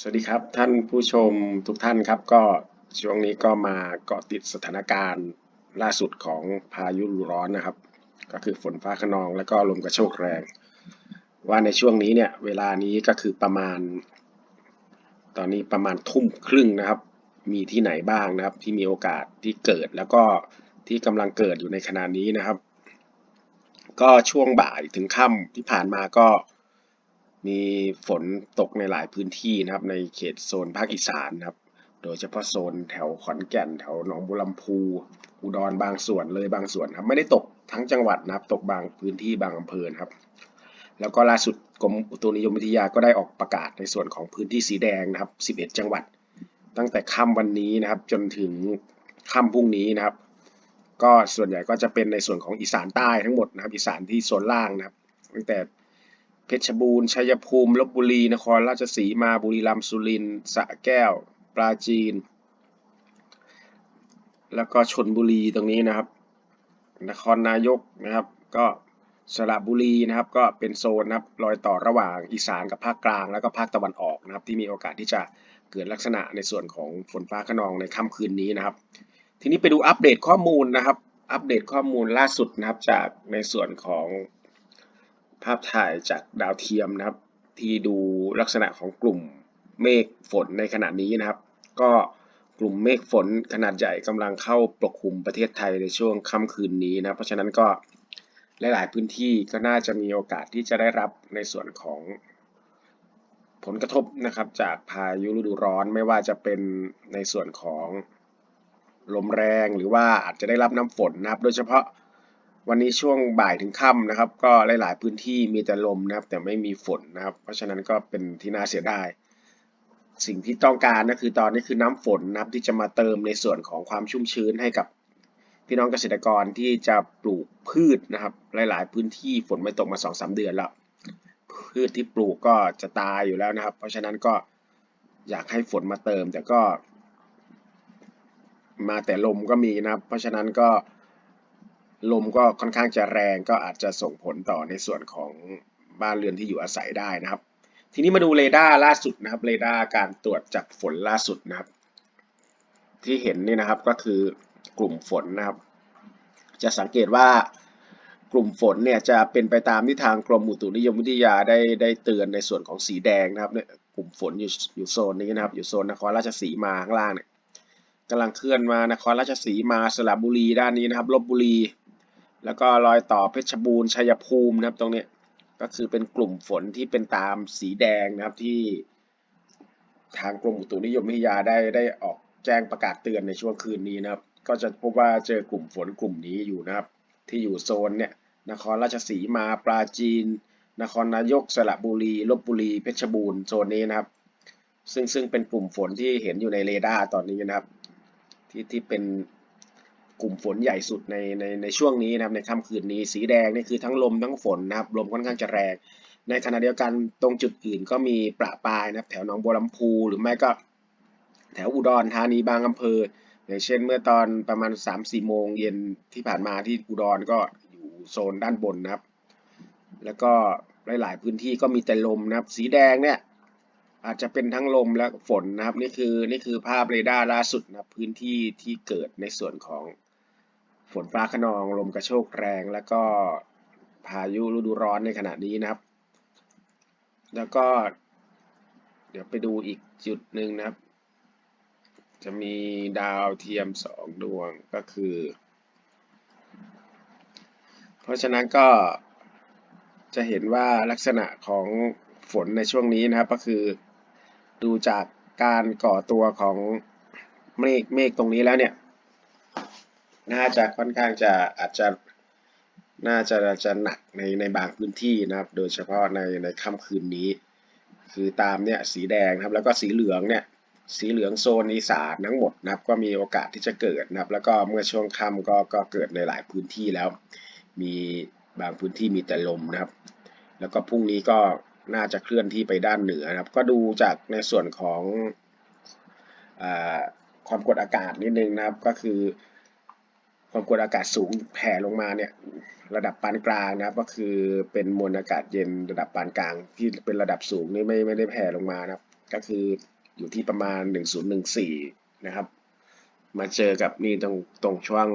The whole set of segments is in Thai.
สวัสดีครับท่านผู้ชมทุกท่านครับ ก็ช่วงนี้ก็มาเกาะติดสถานการณ์ล่าสุดของพายุฤดูร้อนนะครับ ก็คือฝนฟ้าขนองและก็ลมกระโชกแรง ว่าในช่วงนี้เนี่ยเวลานี้ก็คือประมาณ ตอนนี้ประมาณทุ่มครึ่งนะครับ มีที่ไหนบ้างนะครับ ที่มีโอกาสที่เกิดแล้วก็ที่กำลังเกิดอยู่ในขณะนี้นะครับ ก็ช่วงบ่ายถึงค่ำที่ผ่านมาก็ มีฝนตกในหลายพื้นที่นะครับ ในเขตโซนภาคอีสานนะครับ โดยเฉพาะโซนแถวขอนแก่น แถวหนองบัวลำพูอุดรบางส่วนเลยบางส่วนครับ ไม่ได้ตกทั้งจังหวัดนะครับ ตกบางพื้นที่บางอำเภอครับ แล้วก็ล่าสุดกรมอุตุนิยมวิทยาก็ได้ออกประกาศในส่วนของพื้นที่สีแดงนะครับ 11 จังหวัด ตั้งแต่ค่ำวันนี้นะครับ จนถึงค่ำพรุ่งนี้นะครับ ก็ส่วนใหญ่ก็จะเป็นในส่วนของอีสานใต้ทั้งหมดนะครับ อีสานที่โซนล่างนะครับ ตั้งแต่ เพชรบูรณ์ ชัยภูมิ ลบบุรี นครราชสีมา บุรีรัมย์ สุรินทร์ สระแก้ว ปราจีน แล้วก็ชนบุรีตรงนี้นะครับ นครนายกนะครับ ก็สระบุรีนะครับก็เป็นโซนนะครับรอยต่อระหว่างอีสานกับภาคกลาง แล้วก็ภาคตะวันออกนะครับ ที่มีโอกาสที่จะเกิดลักษณะในส่วนของฝนฟ้าขนองในค่ำคืนนี้นะครับ ทีนี้ไปดูอัปเดตข้อมูลนะครับ อัปเดตข้อมูลล่าสุดนะครับจากในส่วนของ ภาพถ่ายจากดาวเทียมนะครับ ที่ดูลักษณะของกลุ่มเมฆฝนในขณะนี้นะครับ ก็กลุ่มเมฆฝนขนาดใหญ่กำลังเข้าปกคลุมประเทศไทยในช่วงค่ำคืนนี้นะเพราะฉะนั้นก็หลายๆพื้นที่ก็น่าจะมีโอกาสที่จะได้รับในส่วนของผลกระทบนะครับจากพายุฤดูร้อนไม่ว่าจะเป็นในส่วนของลมแรงหรือว่าอาจจะได้รับน้ำฝนนะครับ โดยเฉพาะ วันนี้ช่วงบ่ายถึงค่ำนะครับ ก็หลาย ๆ พื้นที่มีแต่ลมนะครับ แต่ไม่มีฝนนะครับ เพราะฉะนั้นก็เป็นที่น่าเสียดายสิ่งที่ต้องการก็คือตอนนี้คือน้ำฝนนะครับที่จะมาเติมในส่วนของความชุ่มชื้นให้กับพี่น้องเกษตรกรที่จะปลูกพืชนะครับ หลาย ๆ พื้นที่ฝนไม่ตกมา2อสเดือนแล้วพืชที่ปลูกก็จะตายอยู่แล้วนะครับ เพราะฉะนั้นก็อยากให้ฝนมาเติมแต่ก็ มาแต่ลมก็มีนะครับ เพราะฉะนั้นก็ ลมก็ค่อนข้างจะแรงก็อาจจะส่งผลต่อในส่วนของบ้านเรือนที่อยู่อาศัยได้นะครับ ทีนี้มาดูเรดาร์ล่าสุดนะครับเรดาร์การตรวจจับฝนล่าสุดนะครับ ที่เห็นนี่นะครับก็คือกลุ่มฝนนะครับ จะสังเกตว่ากลุ่มฝนเนี่ยจะเป็นไปตามที่ทางกรมอุตุนิยมวิทยาได้ได้เตือนในส่วนของสีแดงนะครับเนี่ยกลุ่มฝนอยู่อยู่โซนนี้นะครับ อยู่โซนนครราชสีมาข้างล่างเนี่ยกำลังเคลื่อนมานครราชสีมาสระบุรีด้านนี้นะครับลบบุรี แล้วก็รอยต่อเพชรบูรณ์ชัยภูมินะครับ ตรงนี้ก็คือเป็นกลุ่มฝนที่เป็นตามสีแดงนะครับที่ทางกรมอุตุนิยมวิทยาได้ได้ออกแจ้งประกาศเตือนในช่วงคืนนี้นะครับ ก็จะพบว่าเจอกลุ่มฝนกลุ่มนี้อยู่นะครับ ที่อยู่โซนเนี่ยนครราชสีมาปราจีน นครนายกสระบุรีลบบุรีเพชรบูรณ์โซนนี้นะครับ ซึ่งซึ่งเป็นกลุ่มฝนที่เห็นอยู่ในเรดาร์ตอนนี้นะครับ ที่ที่เป็น กลุ่มฝนใหญ่สุดในในในช่วงนี้นะครับในค่ำคืนนี้สีแดงนี่คือทั้งลมทั้งฝนนะครับลมค่อนข้างจะแรง ในขณะเดียวกันตรงจุดอื่นก็มีประปายนะครับ แถวหนองบัวลำพูหรือไม่ก็แถวอุดรธานีบางอำเภอ อย่างเช่นเมื่อตอนประมาณ 3-4 โมงเย็นที่ผ่านมาที่อุดรก็อยู่โซนด้านบนนะครับ แล้วก็หลาย ๆ พื้นที่ก็มีแต่ลมนะครับ สีแดงเนี่ยอาจจะเป็นทั้งลมและฝนนะครับ นี่คือนี่คือภาพเรดาร์ล่าสุดนะพื้นที่ที่เกิดในส่วนของ ฝนฟ้าขนองลมกระโชกแรง แล้วก็พายุฤดูร้อนในขณะนี้นะครับ แล้วก็ เดี๋ยวไปดูอีกจุดหนึ่งนะครับ จะมีดาวเทียมสองดวงก็คือ เพราะฉะนั้นก็จะเห็นว่าลักษณะของฝนในช่วงนี้นะครับ ก็คือดูจากการก่อตัวของเมฆเมฆตรงนี้แล้วเนี่ย น่าจะค่อนข้างจะอาจจะน่าจะจะหนักในในบางพื้นที่นะครับ โดยเฉพาะในในค่ำคืนนี้ คือตามเนี่ยสีแดงครับแล้วก็สีเหลืองเนี่ยสีเหลืองโซนอีสานทั้งหมดนะครับ ก็มีโอกาสที่จะเกิดนะครับ แล้วก็เมื่อช่วงค่ำก็ก็เกิดในหลายพื้นที่แล้ว มีบางพื้นที่มีแต่ลมนะครับ แล้วก็พรุ่งนี้ก็น่าจะเคลื่อนที่ไปด้านเหนือนะครับ ก็ดูจากในส่วนของอความกดอากาศนิดนึงนะครับ ก็คือ ความกดอากาศสูงแผ่ลงมาเนี่ยระดับปานกลางนะครับ ก็คือเป็นมวลอากาศเย็นระดับปานกลาง ที่เป็นระดับสูงนี่ไม่ไม่ได้แผ่ลงมานะครับ ก็คืออยู่ที่ประมาณ 1014 นะครับ มาเจอกับนี่ตรงตรงช่วง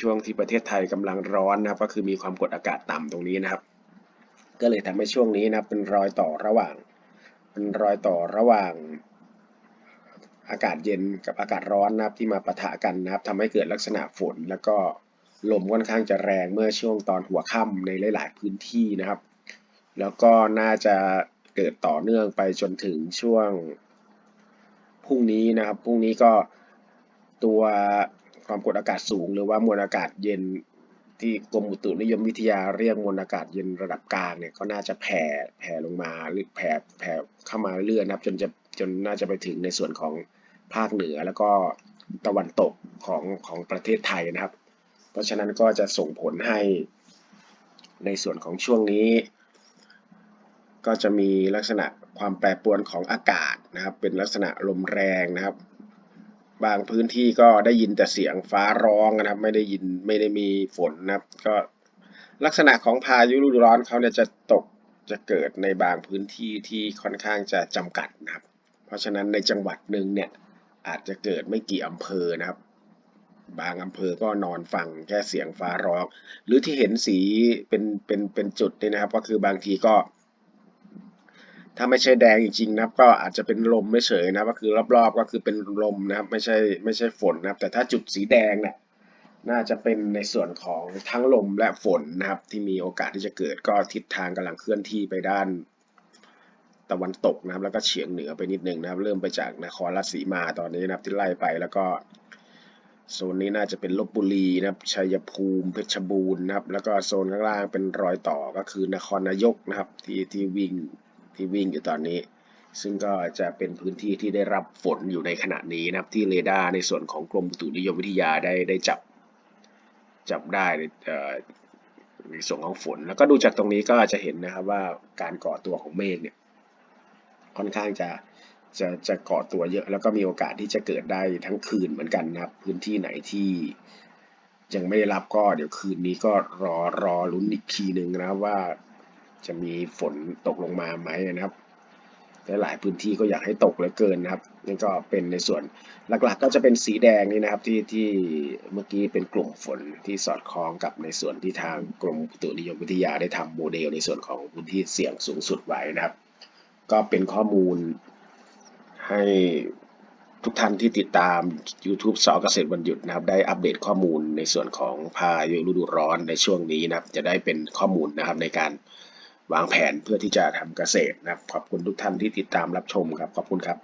ช่วงที่ประเทศไทยกำลังร้อนนะครับ ก็คือมีความกดอากาศต่ำตรงนี้นะครับ ก็เลยทำให้ช่วงนี้นะครับเป็นรอยต่อระหว่าง เป็นรอยต่อระหว่าง อากาศเย็นกับอากาศร้อนนะครับที่มาปะทะกันนะครับทำให้เกิดลักษณะฝน แล้วก็ลมค่อนข้างจะแรงเมื่อช่วงตอนหัวค่ำในหลาย ๆ พื้นที่นะครับ แล้วก็น่าจะเกิดต่อเนื่องไปจนถึงช่วงพรุ่งนี้นะครับพรุ่งนี้ก็ตัวความกดอากาศสูง หรือว่ามวลอากาศเย็นที่กรมอุตุนิยมวิทยาเรียกมวลอากาศเย็นระดับกลางเนี่ยก็น่าจะแผ่แผ่ลงมาหรือแผ่แผ่เข้ามาเรื่อยนะครับ จนจะ จนน่าจะไปถึงในส่วนของภาคเหนือแล้วก็ตะวันตกของของประเทศไทยนะครับ เพราะฉะนั้นก็จะส่งผลให้ในส่วนของช่วงนี้ ก็จะมีลักษณะความแปรปรวนของอากาศนะครับ เป็นลักษณะลมแรงนะครับ บางพื้นที่ก็ได้ยินแต่เสียงฟ้าร้องนะครับ ไม่ได้ยินไม่ได้มีฝนนะครับ ก็ลักษณะของพายุฤดูร้อนเขาเนี่ยจะตกจะเกิดในบางพื้นที่ที่ค่อนข้างจะจำกัดนะครับ เพราะฉะนั้นในจังหวัดหนึ่งเนี่ยอาจจะเกิดไม่กี่อำเภอนะครับ บางอำเภอก็นอนฟังแค่เสียงฟ้าร้อง หรือที่เห็นสีเป็นเป็นเป็นจุดนี่นะครับ ก็คือบางทีก็ ถ้าไม่ใช่แดงจริงๆนะครับ ก็อาจจะเป็นลมไม่เฉยนะก็คือรอบๆก็คือเป็นลมนะครับ ไม่ใช่ไม่ใช่ฝนนะครับ แต่ถ้าจุดสีแดงเนี่ยน่าจะเป็นในส่วนของทั้งลมและฝนนะครับ ที่มีโอกาสที่จะเกิดก็ทิศทางกำลังเคลื่อนที่ไปด้าน ตะวันตกนะครับ แล้วก็เฉียงเหนือไปนิดนึงนะครับ เริ่มไปจากนครราชสีมาตอนนี้นะครับที่ไล่ไปแล้วก็โซนนี้น่าจะเป็นลบบุรีนะครับชัยภูมิเพชรบูรณ์นะครับ แล้วก็โซนข้างล่างเป็นรอยต่อก็คือนครนายกนะครับที่ที่วิ่งที่วิ่งอยู่ตอนนี้ ซึ่งก็จะเป็นพื้นที่ที่ได้รับฝนอยู่ในขณะนี้นะครับ ที่เรดาร์ในส่วนของกรมอุตุนิยมวิทยาได้ได้จับจับได้ในส่วนของฝน แล้วก็ดูจากตรงนี้ก็จะเห็นนะครับว่าการก่อตัวของเมฆเนี่ย ค่อนข้างจะจะจะเก่อตัวเยอะ แล้วก็มีโอกาสที่จะเกิดได้ทั้งคืนเหมือนกันนะครับ พื้นที่ไหนที่ยังไม่ได้รับก็เดี๋ยวคืนนี้ก็รอรอลุ้นอีกทีหนึ่งนะครับว่าจะมีฝนตกลงมาไหมนะครับหลายพื้นที่ก็อยากให้ตกเหลือเกินนะครับนี่ก็เป็นในส่วนหลักๆ ก็จะเป็นสีแดงนี่นะครับที่ที่เมื่อกี้เป็นกลุ่มฝนที่สอดคล้องกับในส่วนที่ทางกรมอุตุนิยมวิทยาได้ทำโมเดลในส่วนของพื้นที่เสี่ยงสูงสุดไว้นะครับ ก็เป็นข้อมูลให้ทุกท่านที่ติดตาม YouTube สอเกษตรวันหยุดนะครับ ได้อัปเดตข้อมูลในส่วนของพายุฤดูร้อนในช่วงนี้นะครับ จะได้เป็นข้อมูลนะครับในการวางแผนเพื่อที่จะทำเกษตรนะครับ ขอบคุณทุกท่านที่ติดตามรับชมครับ ขอบคุณครับ